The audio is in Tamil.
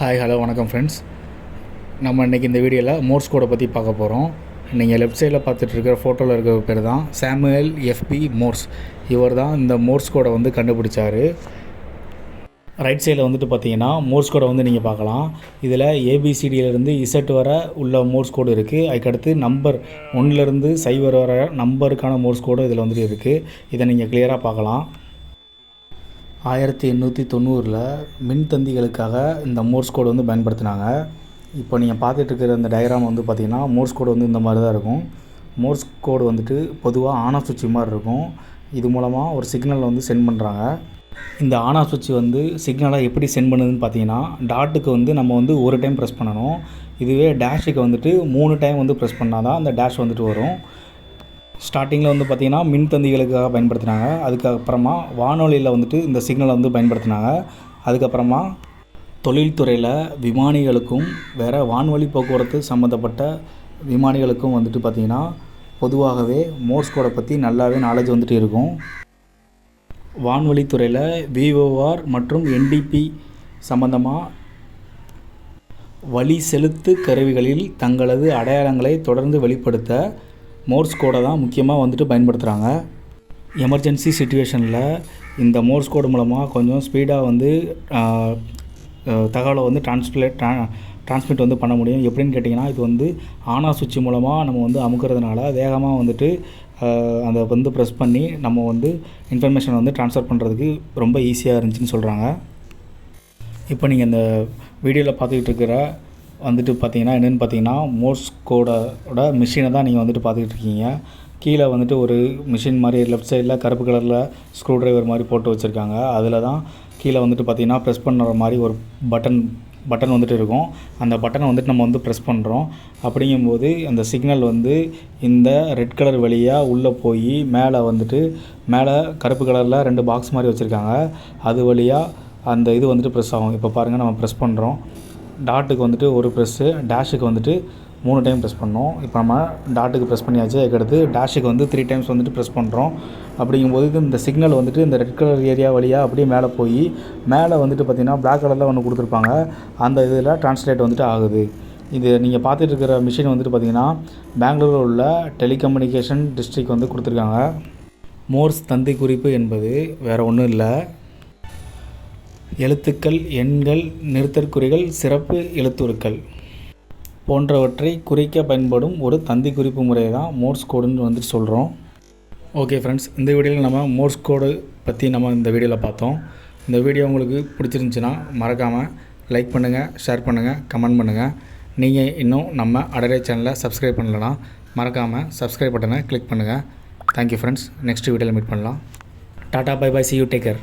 ஹாய் ஹலோ வணக்கம் ஃப்ரெண்ட்ஸ் நம்ம இன்றைக்கி இந்த வீடியோவில் மோர்ஸ் கோடை பற்றி பார்க்க போகிறோம் நீங்கள் லெஃப்ட் சைடில் பார்த்துட்டு இருக்கிற ஃபோட்டோவில் இருக்கிற பேர் தான் சாமுவேல் எஃப்பி மோர்ஸ் இவர் தான் இந்த மோர்ஸ் கோடை வந்து கண்டுபிடிச்சார். ரைட் சைடில் வந்துட்டு பார்த்தீங்கன்னா மோர்ஸ் கோடை வந்து நீங்கள் பார்க்கலாம். இதில் ஏபிசிடியிலேருந்து இசட் வர உள்ள மோர்ஸ் கோடு இருக்குது அதுக்கடுத்து நம்பர் ஒன்றுலேருந்து சைபர் வர நம்பருக்கான மோர்ஸ் கோடு இதில் வந்துட்டு இருக்குது இதை நீங்கள் கிளியராக பார்க்கலாம். ஆயிரத்தி எண்ணூற்றி தொண்ணூறில் மின்தந்திகளுக்காக இந்த மோர்ஸ் கோடு வந்து பயன்படுத்தினாங்க. இப்போ நீங்கள் பார்த்துட்ருக்கிற இந்த டயக்ராம் வந்து பார்த்திங்கன்னா மோர்ஸ் கோடு வந்து இந்த மாதிரி தான் இருக்கும். மோர்ஸ் கோடு வந்துட்டு பொதுவாக ஆன் ஆஃப் சுவிட்ச் மாதிரி இருக்கும். இது மூலமாக ஒரு சிக்னல் வந்து சென்ட் பண்ணுறாங்க இந்த ஆன் ஆஃப் சுவிட்ச் வந்து சிக்னலாக எப்படி சென்ட் பண்ணுதுன்னு பார்த்தீங்கன்னா டாட்டுக்கு வந்து நம்ம வந்து ஒரு டைம் ப்ரெஸ் பண்ணணும். இதுவே டேஷுக்கு வந்துட்டு மூணு டைம் வந்து ப்ரெஸ் பண்ணால் தான் அந்த டேஷ் வந்துட்டு வரும். ஸ்டார்டிங்கில் வந்து பார்த்திங்கன்னா மின்தந்திகளுக்காக பயன்படுத்தினாங்க. அதுக்கப்புறமா வானொலியில் வந்துட்டு இந்த சிக்னலை வந்து பயன்படுத்தினாங்க. அதுக்கப்புறமா தொழில்துறையில் விமானிகளுக்கும் வேறு வான்வழி போக்குவரத்து சம்மந்தப்பட்ட விமானிகளுக்கும் வந்துட்டு பார்த்திங்கன்னா பொதுவாகவே மோர்ஸ் கோடை பற்றி நல்லாவே நாலேஜ் வந்துட்டு இருக்கும். வான்வழித்துறையில் விஓஆர் மற்றும் என்டிபி சம்பந்தமாக வழி செலுத்து கருவிகளில் தங்களது அடையாளங்களை தொடர்ந்து வெளிப்படுத்த மோர்ஸ் கோடை தான் முக்கியமாக வந்துட்டு பயன்படுத்துகிறாங்க. எமர்ஜென்சி சுச்சுவேஷனில் இந்த மோர்ஸ் கோடு மூலமாக கொஞ்சம் ஸ்பீடாக வந்து தகவலை வந்து டிரான்ஸ்லேட் ட்ரா டிரான்ஸ்மிட் வந்து பண்ண முடியும். எப்படின்னு கேட்டிங்கன்னா இது வந்து ஆனா ஆஃப் சுவிட்ச் மூலமாக நம்ம வந்து அமுக்கிறதுனால வேகமாக வந்துட்டு அதை வந்து ப்ரெஸ் பண்ணி நம்ம வந்து இன்ஃபர்மேஷன் வந்து ட்ரான்ஸ்ஃபர் பண்ணுறதுக்கு ரொம்ப ஈஸியாக இருந்துச்சுன்னு சொல்கிறாங்க. இப்போ நீங்கள் இந்த வீடியோவில் பார்த்துக்கிட்டு இருக்கிற வந்துட்டு பார்த்தீங்கன்னா என்னென்னு பார்த்தீங்கன்னா மோர்ஸ் கோடோட மிஷினை தான் நீங்கள் வந்துட்டு பார்த்துக்கிட்டு இருக்கீங்க. கீழே வந்துட்டு ஒரு மிஷின் மாதிரி லெஃப்ட் சைடில் கருப்பு கலரில் ஸ்க்ரூ டிரைவர் மாதிரி போட்டு வச்சுருக்காங்க. அதில் தான் கீழே வந்துட்டு பார்த்தீங்கன்னா ப்ரெஸ் பண்ணுற மாதிரி ஒரு பட்டன் பட்டன் வந்துட்டு இருக்கும். அந்த பட்டனை வந்துட்டு நம்ம வந்து ப்ரெஸ் பண்ணுறோம் அப்படிங்கும்போது அந்த சிக்னல் வந்து இந்த ரெட் கலர் வழியாக உள்ளே போய் மேலே வந்துட்டு மேலே கருப்பு கலரில் ரெண்டு பாக்ஸ் மாதிரி வச்சுருக்காங்க. அது வழியாக அந்த இது வந்துட்டு ப்ரெஸ் ஆகும். இப்போ பாருங்கள் நம்ம ப்ரெஸ் பண்ணுறோம் டாட்டுக்கு வந்துட்டு ஒரு ப்ரெஸ்ஸு டேஷுக்கு வந்துட்டு மூணு டைம் ப்ரெஸ் பண்ணோம். இப்போ நம்ம டாட்டுக்கு ப்ரெஸ் பண்ணியாச்சு அதுக்கடுத்து டேஷுக்கு வந்து த்ரீ டைம்ஸ் வந்துட்டு ப்ரெஸ் பண்ணுறோம் அப்படிங்கும்போது இந்த சிக்னல் வந்துட்டு இந்த ரெட் கலர் ஏரியா வழியாக அப்படியே மேலே போய் மேலே வந்துட்டு பார்த்திங்கன்னா பிளாக் கலரில் ஒன்று கொடுத்துருப்பாங்க. அந்த இதில் டிரான்ஸ்லேட் வந்துட்டு ஆகுது. இது நீங்கள் பார்த்துட்டு இருக்கிற மிஷின் வந்துட்டு பார்த்திங்கன்னா பெங்களூரில் உள்ள டெலிகம்யூனிகேஷன் டிஸ்ட்ரிக் வந்து கொடுத்துருக்காங்க. மோர்ஸ் தந்தி குறிப்பு என்பது வேறு ஒன்றும் இல்லை. எழுத்துக்கள் எண்கள் நிறுத்தற்குறிகள் சிறப்பு எழுத்துருக்கள் போன்றவற்றை குறிக்க பயன்படும் ஒரு தந்தி குறிப்பு முறையை தான் மோர்ஸ் கோடுன்னு வந்துட்டு சொல்கிறோம் ஓகே ஃப்ரெண்ட்ஸ் இந்த வீடியோவில் நம்ம மோர்ஸ் கோடு பற்றி நம்ம இந்த வீடியோவில் பார்த்தோம். இந்த வீடியோ உங்களுக்கு பிடிச்சிருந்துச்சுன்னா மறக்காமல் லைக் பண்ணுங்கள் ஷேர் பண்ணுங்கள் கமெண்ட் பண்ணுங்கள் நீங்கள் இன்னும் நம்ம அடரே சேனலை சப்ஸ்கிரைப் பண்ணலனா மறக்காமல் சப்ஸ்கிரைப் பட்டனை கிளிக் பண்ணுங்கள் தேங்க்யூ ஃப்ரெண்ட்ஸ் நெக்ஸ்ட் வீடியோவில் மீட் பண்ணலாம். Tata bye bye see you take care